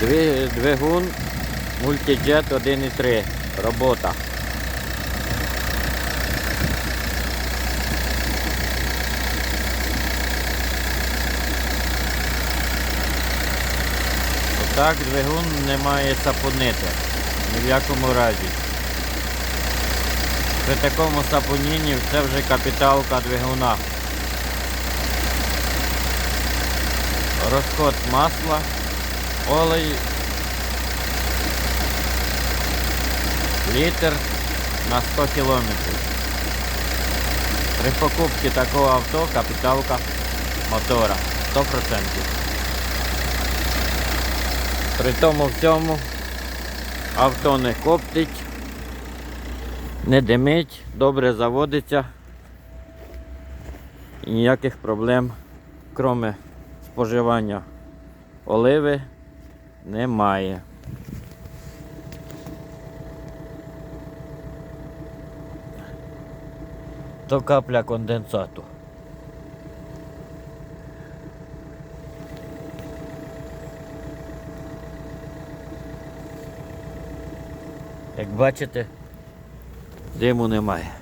Двигун Multijet 1.3. Робота. Отак двигун не має сапонити. Ні в якому разі. При такому сапонінні це вже капіталка двигуна. Розход масла, олей, літр на 100 кілометрів. При покупці такого авто капіталка мотора 100%. При тому всьому авто не коптить, не димить, добре заводиться. І ніяких проблем, кроме споживання оливи, немає. То капля конденсату. Як бачите, диму немає.